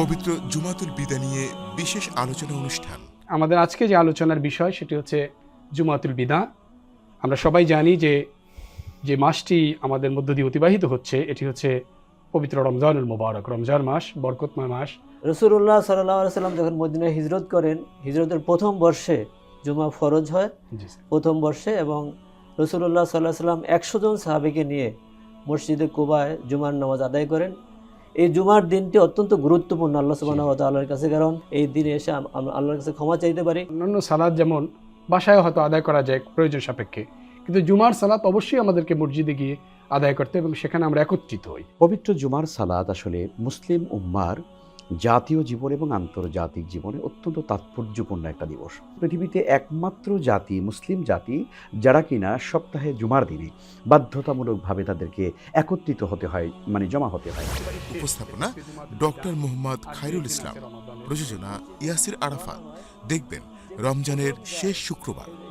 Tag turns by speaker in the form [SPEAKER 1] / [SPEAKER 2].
[SPEAKER 1] পবিত্র জুমাতুল বিদা নিয়ে বিশেষ আলোচনা অনুষ্ঠান।
[SPEAKER 2] আমাদের আজকে যে আলোচনার বিষয় সেটি হচ্ছে জুমাতুল বিদা। আমরা সবাই জানি যে যে মাসটি আমাদের মধ্য দিয়ে অতিবাহিত হচ্ছে এটি হচ্ছে পবিত্র রমজানুল মোবারক রমজান মাস বরকতময় মাস।
[SPEAKER 3] রসুল্লাহ সাল্লাহ সাল্লাম যখন মদিনায় হিজরত করেন হিজরতের প্রথম বর্ষে জুমা ফরজ হয়। প্রথম বর্ষে এবং রসুল্লাহ সাল্লাহ সাল্লাম একশো জন সাহাবিকে নিয়ে মসজিদে কুবায় জুমার নামাজ আদায় করেন। এই জুমার দিনটি অত্যন্ত গুরুত্বপূর্ণ আল্লাহ সুবাহ আল্লাহর কাছে কারণ এই দিনে এসে আমরা আল্লাহর কাছে ক্ষমা চাইতে পারি।
[SPEAKER 2] অন্যান্য সালাদ যেমন বাসায় হয়তো আদায় করা যায় প্রয়োজন সাপেক্ষে কিন্তু জুমার সালাত অবশ্যই আমাদেরকে মসজিদে গিয়ে আদায় করতে এবং সেখানে আমরা একত্রিত হই।
[SPEAKER 4] পবিত্র জুমার সালাদ আসলে মুসলিম উম্মার জাতীয় জীবন এবং আন্তর্জাতিক জীবনে অত্যন্ত তাৎপর্যপূর্ণ একটা দিবস। পৃথিবীতে একমাত্র জাতি, মুসলিম জাতি, যারা কিনা সপ্তাহে জুমার দিনে বাধ্যতামূলকভাবে তাদেরকে একত্রিত হতে হয় মানে জমা হতে হয়।
[SPEAKER 1] উপস্থাপনা ডক্টর মোহাম্মদ খাইরুল ইসলাম, প্রযোজনা ইয়াসির আরাফাত। দেখবেন রমজানের শেষ শুক্রবার।